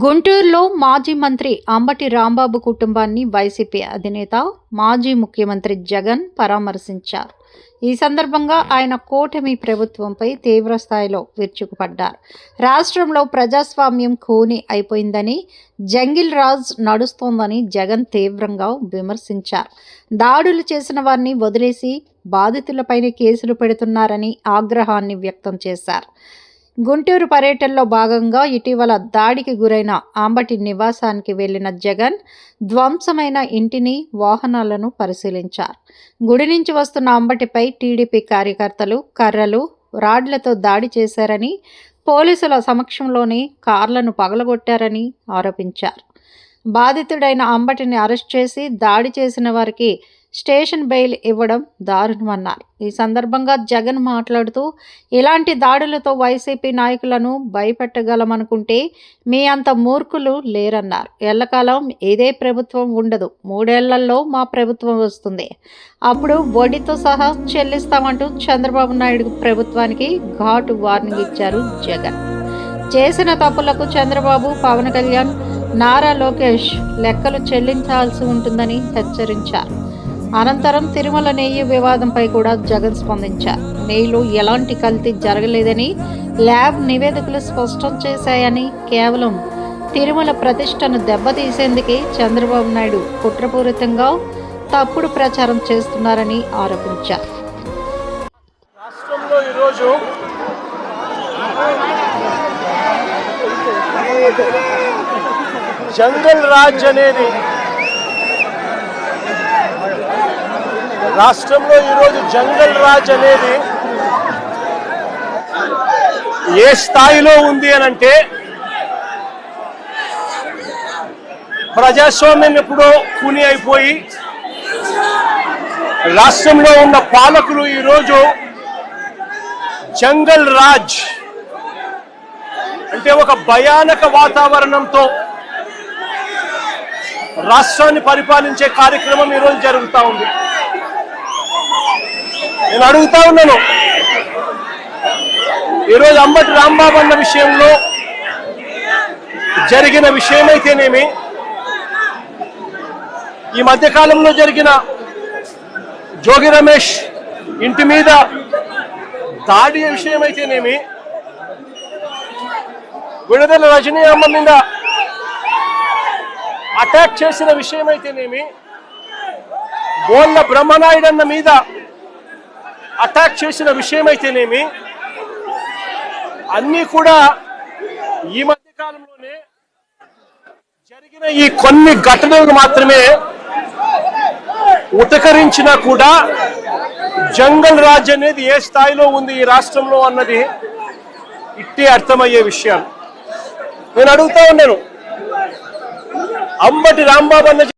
గుంటూరులో మాజీ మంత్రి అంబటి రాంబాబు కుటుంబాన్ని వైసీపీ అధినేత మాజీ ముఖ్యమంత్రి జగన్ పరామర్శించారు. ఈ సందర్భంగా ఆయన కూటమి ప్రభుత్వంపై తీవ్ర స్థాయిలో విరుచుకుపడ్డారు. రాష్ట్రంలో ప్రజాస్వామ్యం ఖూని అయిపోయిందని జంగిల్ రాజ్ నడుస్తోందని జగన్ తీవ్రంగా విమర్శించారు. దాడులు చేసిన వారిని వదిలేసి బాధితులపైన కేసులు పెడుతున్నారని ఆగ్రహాన్ని వ్యక్తం చేశారు. గుంటూరు పర్యటనలో భాగంగా ఇటీవల దాడికి గురైన అంబటి నివాసానికి వెళ్ళిన జగన్ ధ్వంసమైన ఇంటిని వాహనాలను పరిశీలించారు. గుడి నుంచి వస్తున్న అంబటిపై టీడీపీ కార్యకర్తలు కర్రలు రాడ్లతో దాడి చేశారని పోలీసుల సమక్షంలోనే కార్లను పగలగొట్టారని ఆరోపించారు. బాధితుడైన అంబటిని అరెస్ట్ చేసి దాడి చేసిన వారికి స్టేషన్ బెయిల్ ఇవ్వడం దారుణమన్నారు. ఈ సందర్భంగా జగన్ మాట్లాడుతూ ఇలాంటి దాడులతో వైసీపీ నాయకులను భయపెట్టగలమనుకుంటే మీ అంత మూర్ఖులు లేరన్నారు. ఎల్లకాలం ఇదే ప్రభుత్వం ఉండదు. మూడేళ్ళలో మా ప్రభుత్వం వస్తుంది. అప్పుడు వడ్డీతో సహా చెల్లిస్తామంటూ చంద్రబాబు నాయుడు ప్రభుత్వానికి ఘాటు వార్నింగ్ ఇచ్చారు జగన్. చేసిన తప్పులకు చంద్రబాబు పవన్ కళ్యాణ్ నారా లోకేష్ లెక్కలు చెల్లించాల్సి ఉంటుందని హెచ్చరించారు. అనంతరం తిరుమల నెయ్యి వివాదంపై కూడా జగన్ స్పందించారు. నెయ్యిలో ఎలాంటి కల్తీ జరగలేదని ల్యాబ్ నివేదికలు స్పష్టం చేశాయని కేవలం తిరుమల ప్రతిష్టను దెబ్బతీసేందుకే చంద్రబాబు నాయుడు కుట్రపూరితంగా తప్పుడు ప్రచారం చేస్తున్నారని ఆరోపించారు. రాష్ట్రంలో ఈరోజు జంగల్ రాజ్ అనేది రాష్ట్రంలో ఈరోజు జంగల్ రాజ్ అనేది ఏ స్థాయిలో ఉంది అని అంటే ప్రజాస్వామ్యం ఎప్పుడో కూని అయిపోయి రాష్ట్రంలో ఉన్న పాలకులు ఈరోజు జంగల్ రాజ్ అంటే ఒక భయానక వాతావరణంతో రాష్ట్రాన్ని పరిపాలించే కార్యక్రమం ఈరోజు జరుగుతూ ఉంది. నేను అడుగుతా ఉన్నాను. ఈరోజు అంబటి రాంబాబు అన్న విషయంలో జరిగిన విషయమైతేనేమి ఈ మధ్యకాలంలో జరిగిన జోగి రమేష్ ఇంటి మీద దాడి విషయమైతేనేమి విడుదల రజనీ అమ్మ మీద అటాక్ చేసిన విషయమైతేనేమి బోళ్ళ బ్రహ్మనాయుడు అన్న మీద అటాక్ చేసిన విషయం అయితేనేమి అన్నీ కూడా ఈ మధ్య కాలంలోనే జరిగిన ఈ కొన్ని ఘటనలు మాత్రమే ఉతకరించినా కూడా జంగల్ రాజ్ అనేది ఏ స్థాయిలో ఉంది ఈ రాష్ట్రంలో అన్నది ఇట్టే అర్థమయ్యే విషయాలు నేను అడుగుతా ఉన్నాను. అంబటి రాంబాబు అన్న